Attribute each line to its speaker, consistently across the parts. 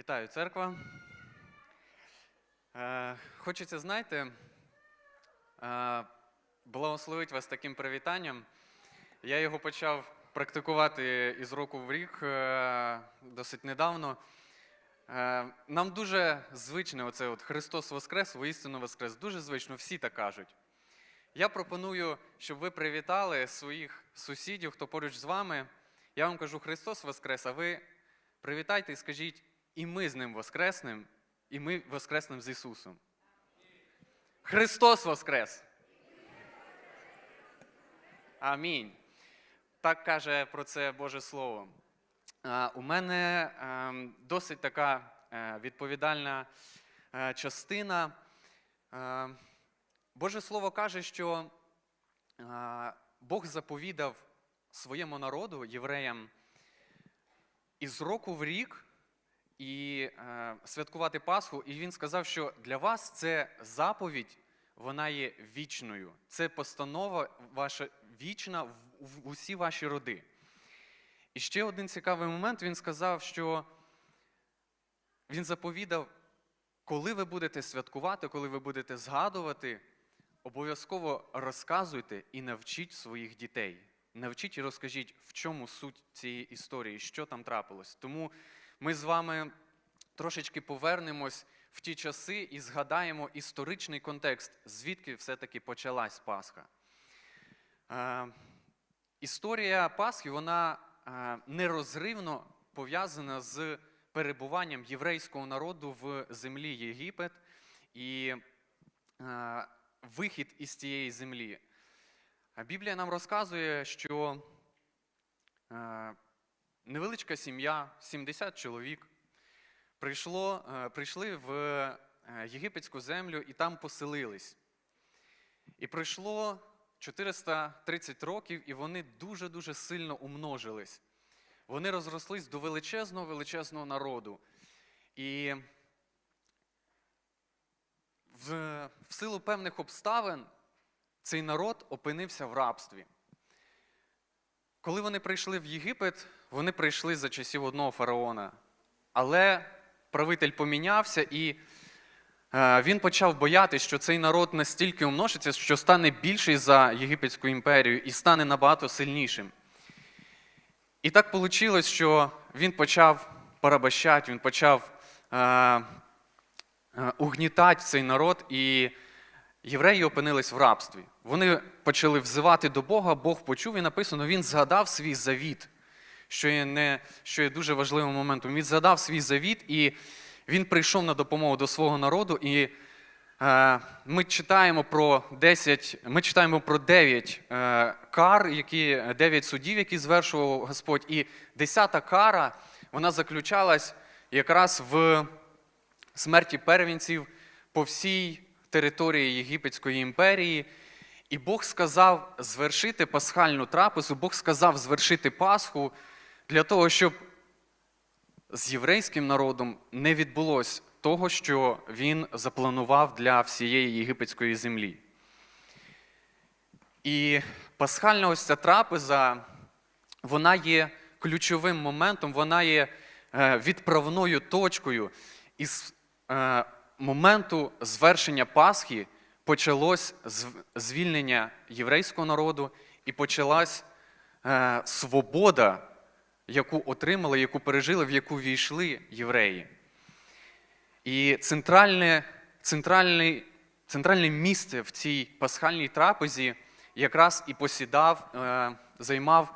Speaker 1: Вітаю, церква. Е, Хочеться, знаєте, е, благословити вас таким привітанням. Я його почав практикувати із року в рік е, досить недавно. Е, Нам дуже звичне оце от Христос Воскрес, воістину Воскрес. Дуже звично, всі так кажуть. Я пропоную, щоб ви привітали своїх сусідів, хто поруч з вами. Я вам кажу Христос Воскрес, а ви привітайте і скажіть, і ми з ним Воскреснем, і ми Воскреснем з Ісусом. Христос Воскрес! Амінь. Так каже про це Боже Слово. У мене ем, досить така е, відповідальна е, частина. Е, Боже Слово каже, що Бог заповідав своєму народу, євреям, із року в рік і е, святкувати Пасху. І він сказав, що для вас це заповідь, вона є вічною. Це постанова ваша вічна в, усі ваші роди. І ще один цікавий момент: він сказав, що він заповідав, коли ви будете святкувати, коли ви будете згадувати, обов'язково розказуйте і навчіть своїх дітей. Навчіть і розкажіть, в чому суть цієї історії, що там трапилось. Тому ми з вами трошечки повернемось в ті часи і згадаємо історичний контекст, звідки все-таки почалась Пасха. Е, Історія Пасхи вона е, нерозривно пов'язана з перебуванням єврейського народу в землі Єгипет і е, вихід із цієї землі. Біблія нам розказує, що е, невеличка сім'я, 70 чоловік, прийшло, е, прийшли в е, єгипетську землю і там поселились. І пройшло 430 років, і вони дуже-дуже сильно умножились. Вони розрослись до величезного величезного народу. І в, в силу певних обставин цей народ опинився в рабстві. Коли вони прийшли в Єгипет, вони прийшли за часів одного фараона. Але правитель помінявся, і е, він почав боятися, що цей народ настільки умножиться, що стане більший за Єгипетську імперію і стане набагато сильнішим. І так вийшло, що він почав порабощати, він почав е, е, угнітати цей народ, і євреї опинились в рабстві. Вони почали взивати до Бога, Бог почув і написано, він згадав свій завіт, що є, не, що є дуже важливим моментом. Він згадав свій завіт, і він прийшов на допомогу до свого народу. І е, ми читаємо про 10, ми читаємо про 9 е, кар, які, 9 судів, які звершував Господь. І 10 кара, вона заключалась якраз в смерті первенців по всій території Єгипетської імперії. І Бог сказав звершити пасхальну трапезу, Бог сказав звершити Пасху для того, щоб з єврейським народом не відбулось того, що він запланував для всієї єгипетської землі. І пасхальна ось ця трапеза, вона є ключовим моментом, вона є е, відправною точкою. Із е, моменту звершення Пасхи почалось звільнення єврейського народу і почалась е, свобода, яку отримали, яку пережили, в яку війшли євреї. І центральне, центральне, центральне місце в цій пасхальній трапезі якраз і посідав, е, займав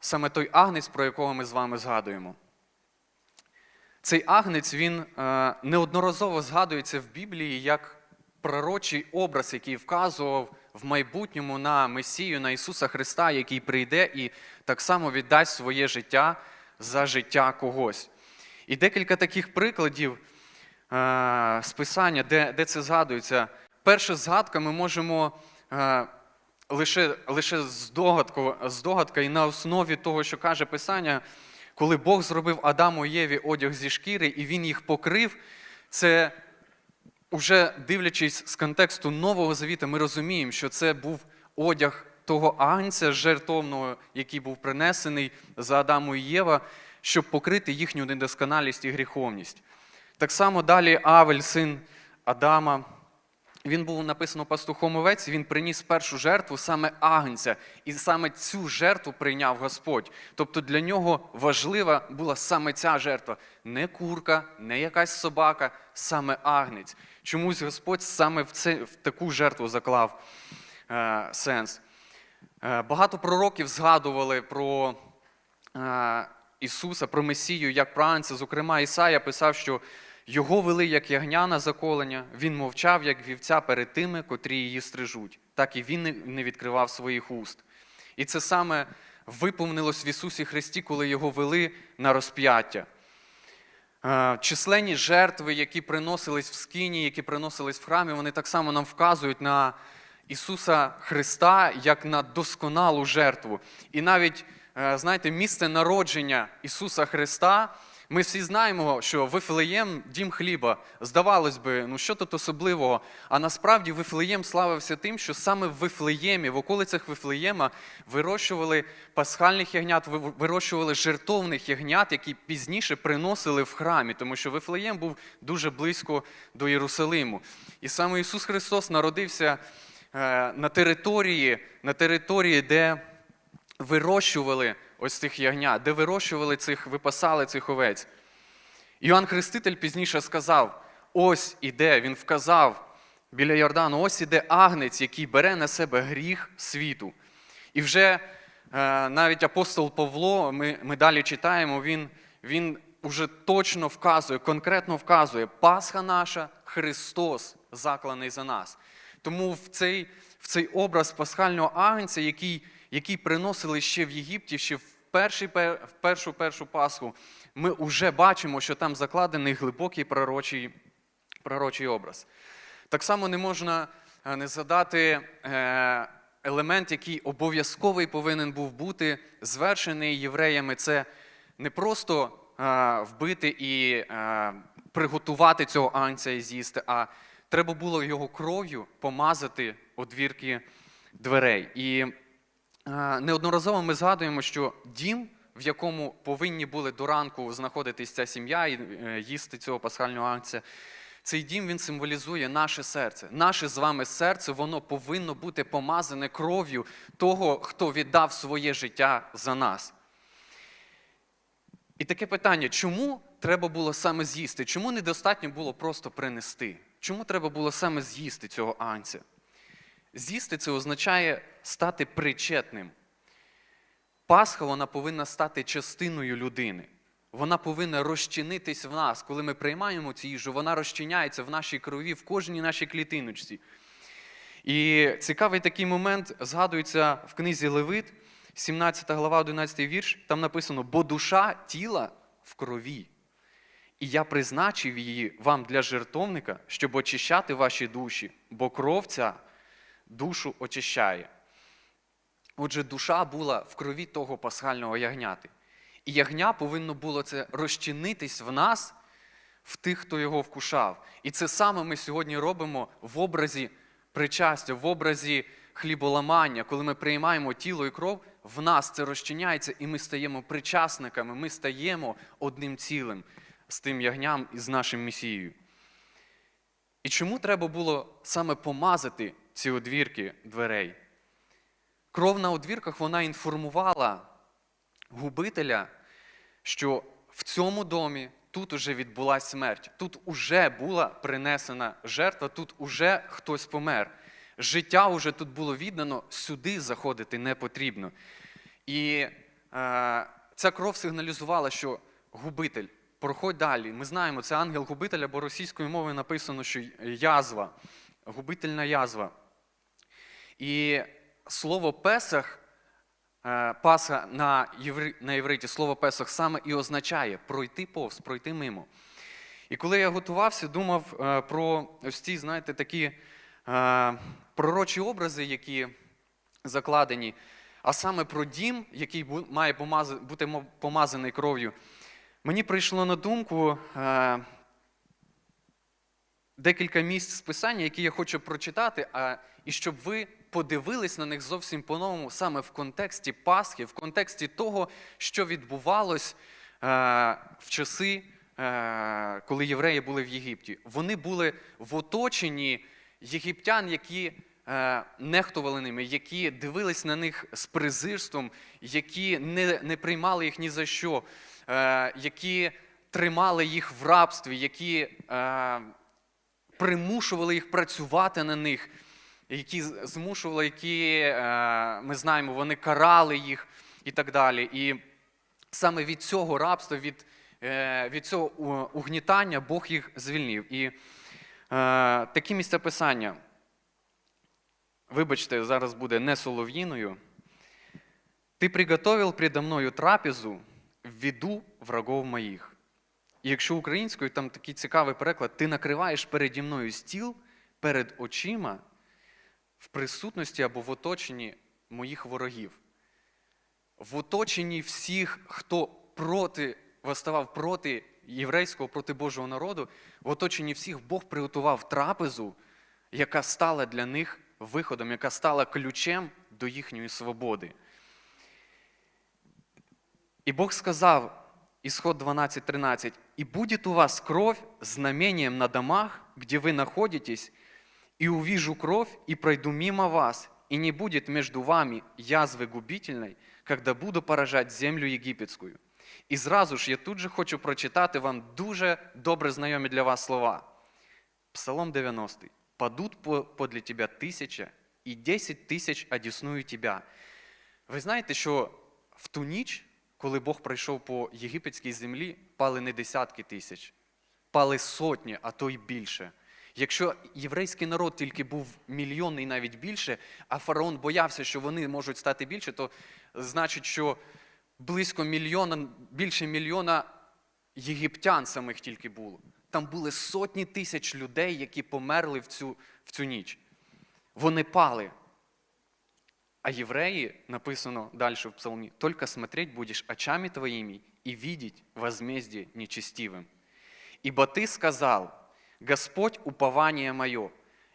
Speaker 1: саме той агнець, про якого ми з вами згадуємо. Цей агнець він е, неодноразово згадується в Біблії як пророчий образ, який вказував в майбутньому на Месію, на Ісуса Христа, який прийде і так само віддасть своє життя за життя когось. І декілька таких прикладів е, з Писання, де, де це згадується. Перша згадка ми можемо е, лише, лише здогадку, здогадка і на основі того, що каже Писання, коли Бог зробив Адаму і Єві одяг зі шкіри, і він їх покрив, це уже дивлячись з контексту Нового Завіта, ми розуміємо, що це був одяг того агнця жертовного, який був принесений за Адаму і Єва, щоб покрити їхню недосконалість і гріховність. Так само далі Авель, син Адама, він був написано пастухом овець, він приніс першу жертву саме агнця, і саме цю жертву прийняв Господь. Тобто для нього важлива була саме ця жертва, не курка, не якась собака, саме агнець. Чомусь Господь саме в, це, в таку жертву заклав е, сенс. Е, багато пророків згадували про е, Ісуса, про Месію, як про Агнця. Зокрема, Ісая писав, що його вели як ягня на заколення, він мовчав, як вівця перед тими, котрі її стрижуть. Так і він не відкривав своїх уст. І це саме виповнилось в Ісусі Христі, коли його вели на розп'яття. Е, Численні жертви, які приносились в скині, які приносились в храмі, вони так само нам вказують на Ісуса Христа як на досконалу жертву. І навіть, е, знаєте, місце народження Ісуса Христа. Ми всі знаємо, що Вифлеєм дім хліба. Здавалось би, ну що тут особливого? А насправді Вифлеєм славився тим, що саме в Вифлеємі, в околицях Вифлеєма вирощували пасхальних ягнят, вирощували жертовних ягнят, які пізніше приносили в храмі, тому що Вифлеєм був дуже близько до Єрусалиму. І саме Ісус Христос народився е, на території, на території, де вирощували ось цих ягнят, де вирощували цих, випасали цих овець. Іоанн Хреститель пізніше сказав: ось іде, він вказав біля Йордану, ось іде агнець, який бере на себе гріх світу. І вже е, навіть апостол Павло, ми, ми далі читаємо, він, він уже точно вказує, конкретно вказує, Пасха наша, Христос закланий за нас. Тому в цей, в цей образ пасхального агнця, який, який приносили ще в Єгипті, ще в, перший, в першу першу Пасху, ми вже бачимо, що там закладений глибокий пророчий, пророчий образ. Так само не можна е, не згадати е, елемент, який обов'язковий повинен був бути звершений євреями. Це не просто е, вбити і приготувати цього анця і з'їсти, а треба було його кров'ю помазати одвірки дверей. І неодноразово ми згадуємо, що дім, в якому повинні були до ранку знаходитись ця сім'я і е, їсти цього пасхального анця, цей дім він символізує наше серце. Наше з вами серце, воно повинно бути помазане кров'ю того, хто віддав своє життя за нас. І таке питання: чому треба було саме з'їсти? Чому недостатньо було просто принести? Чому треба було саме з'їсти цього анця? З'їсти це означає стати причетним. Пасха вона повинна стати частиною людини. Вона повинна розчинитись в нас. Коли ми приймаємо цю їжу, вона розчиняється в нашій крові, в кожній нашій клітиночці. І цікавий такий момент згадується в книзі Левит, 17 глава, 11 вірш. Там написано: бо душа тіла в крові. І я призначив її вам для жертовника, щоб очищати ваші душі, бо кров ця душу очищає. Отже, душа була в крові того пасхального ягняти. І ягня повинно було це розчинитись в нас, в тих, хто його вкушав. І це саме ми сьогодні робимо в образі причастя, в образі хліболамання, коли ми приймаємо тіло і кров, в нас це розчиняється, і ми стаємо причасниками, ми стаємо одним цілим з тим ягням і з нашим Месією. І чому треба було саме помазати ці одвірки дверей? Кров на одвірках вона інформувала губителя, що в цьому домі тут уже відбулася смерть, тут уже була принесена жертва, тут уже хтось помер. Життя вже тут було віддано, сюди заходити не потрібно. І е, ця кров сигналізувала, що губитель, проходь далі. Ми знаємо, це ангел губителя, бо російською мовою написано, що язва, губительна язва. І слово Песах, е, Пасха на, на євриті, слово Песах саме і означає пройти повз, пройти мимо. І коли я готувався, думав е, про ось ці, знаєте, такі е, пророчі образи, які закладені, а саме про дім, який має бути помазаний кров'ю. Мені прийшло на думку декілька місць з писання, які я хочу прочитати, і щоб ви подивились на них зовсім по-новому, саме в контексті Пасхи, в контексті того, що відбувалось в часи, е, коли євреї були в Єгипті. Вони були в оточенні єгиптян, які е, нехтували ними, які дивились на них з презирством, які не, не приймали їх ні за що, е, які тримали їх в рабстві, які е, примушували їх працювати на них, які змушували, які, е, ми знаємо, вони карали їх і так далі. І саме від цього рабства, від, е, від цього угнітання Бог їх звільнив. І е, такі місця писання, вибачте, зараз буде не солов'їною. Ти приготовив предо мною трапезу в виду врагов моїх. І якщо українською, там такий цікавий переклад, ти накриваєш переді мною стіл перед очима в присутності або в оточенні моїх ворогів. В оточенні всіх, хто проти, восставав проти єврейського, проти Божого народу, в оточенні всіх Бог приготував трапезу, яка стала для них виходом, яка стала ключем до їхньої свободи. И Бог сказал, исход 12.13, «И будет у вас кровь знамением на домах, где вы находитесь, и увижу кровь, и пройду мимо вас, и не будет между вами язвы губительной, когда буду поражать землю єгипетською». І зразу ж я тут же хочу прочитати вам дуже добре знайомі для вас слова. Псалом 90. «Падут по- подле тебя тисяча, і десять тисяч одіснують тебя». Ви знаєте, що в ту ніч, коли Бог прийшов по єгипетській землі, пали не десятки тисяч, пали сотні, а то й більше. Якщо єврейський народ тільки був мільйонний навіть більше, а фараон боявся, що вони можуть стати більше, то значить, що близько мільйона, більше мільйона єгиптян самих тільки було. Там були сотні тисяч людей, які померли в цю, в цю ніч. Вони пали. А євреї, написано далі в псалмі, «Только смотреть будешь очами твоими и видеть возмездие нечестивым. Ибо ти сказав, Господь уповання моє.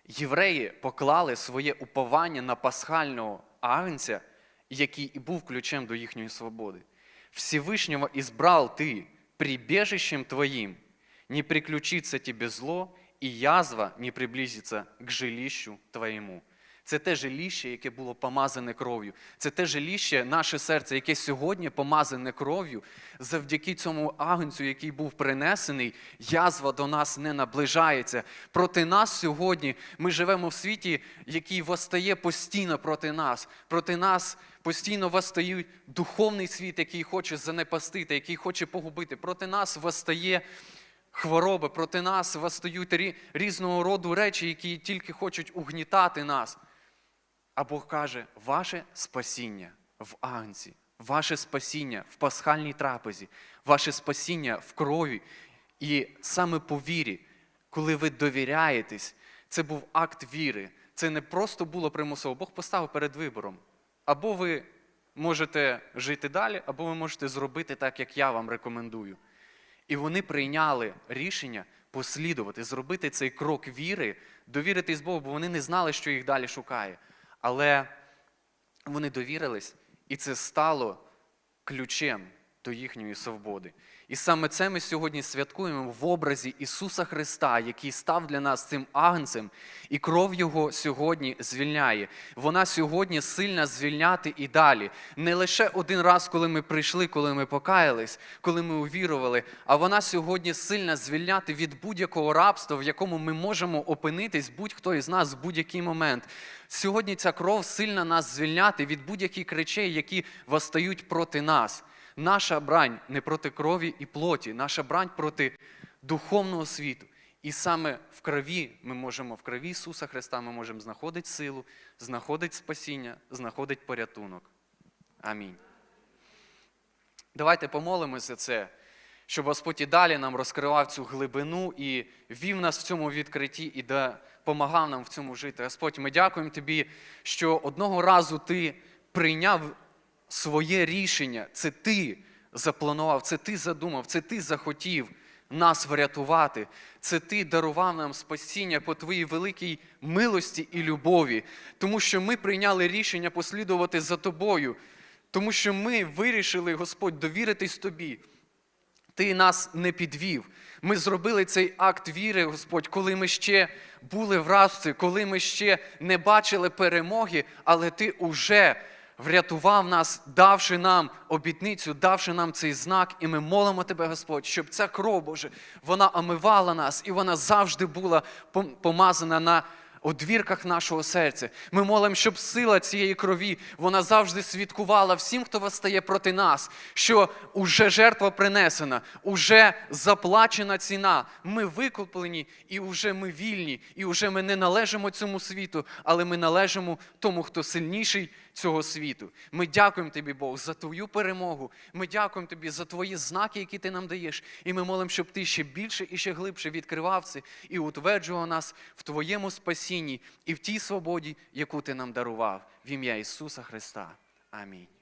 Speaker 1: Євреї поклали своє уповання на пасхального агнця, який і був ключем до їхньої свободи. Всевишнього избрал ти прибежищем твоїм, не приключиться тебе зло, і язва не приблизиться к жилищу твоєму. Це те жиліще, яке було помазане кров'ю. Це те жиліще, наше серце, яке сьогодні помазане кров'ю. Завдяки цьому агнцю, який був принесений, язва до нас не наближається. Проти нас сьогодні ми живемо в світі, який восстає постійно проти нас. Проти нас постійно восстають духовний світ, який хоче занепастити, який хоче погубити. Проти нас восстає хвороби, проти нас восстають різного роду речі, які тільки хочуть угнітати нас. А Бог каже, ваше спасіння в агнці, ваше спасіння в пасхальній трапезі, ваше спасіння в крові. І саме по вірі, коли ви довіряєтесь, це був акт віри. Це не просто було примусово. Бог поставив перед вибором. Або ви можете жити далі, або ви можете зробити так, як я вам рекомендую. І вони прийняли рішення послідувати, зробити цей крок віри, довіритись Богу, бо вони не знали, що їх далі шукає. Але вони довірились, і це стало ключем до їхньої свободи. І саме це ми сьогодні святкуємо в образі Ісуса Христа, який став для нас цим агнцем, і кров Його сьогодні звільняє. Вона сьогодні сильна звільняти і далі. Не лише один раз, коли ми прийшли, коли ми покаялись, коли ми увірували, а вона сьогодні сильна звільняти від будь-якого рабства, в якому ми можемо опинитись, будь-хто із нас в будь-який момент. Сьогодні ця кров сильна нас звільняти від будь-яких речей, які восстають проти нас. Наша брань не проти крові і плоті, наша брань проти духовного світу. І саме в крові ми можемо, в крові Ісуса Христа ми можемо знаходити силу, знаходити спасіння, знаходити порятунок. Амінь. Давайте помолимося це, щоб Господь і далі нам розкривав цю глибину і вів нас в цьому відкритті і допомагав нам в цьому жити. Господь, ми дякуємо Тобі, що одного разу Ти прийняв своє рішення. Це Ти запланував, це Ти задумав, це Ти захотів нас врятувати. Це Ти дарував нам спасіння по Твоїй великій милості і любові, тому що ми прийняли рішення послідувати за Тобою, тому що ми вирішили, Господь, довіритись Тобі. Ти нас не підвів. Ми зробили цей акт віри, Господь, коли ми ще були в рабстві, коли ми ще не бачили перемоги, але Ти уже врятував нас, давши нам обітницю, давши нам цей знак, і ми молимо Тебе, Господь, щоб ця кров Боже, вона омивала нас, і вона завжди була помазана на одвірках нашого серця. Ми молимо, щоб сила цієї крові вона завжди свідкувала всім, хто восстає проти нас, що уже жертва принесена, уже заплачена ціна. Ми викуплені, і вже ми вільні, і вже ми не належимо цьому світу, але ми належимо тому, хто сильніший цього світу. Ми дякуємо тобі, Бог, за твою перемогу. Ми дякуємо тобі за твої знаки, які ти нам даєш. І ми молимо, щоб ти ще більше і ще глибше відкривав це і утверджував нас в твоєму спасінні і в тій свободі, яку ти нам дарував. В ім'я Ісуса Христа. Амінь.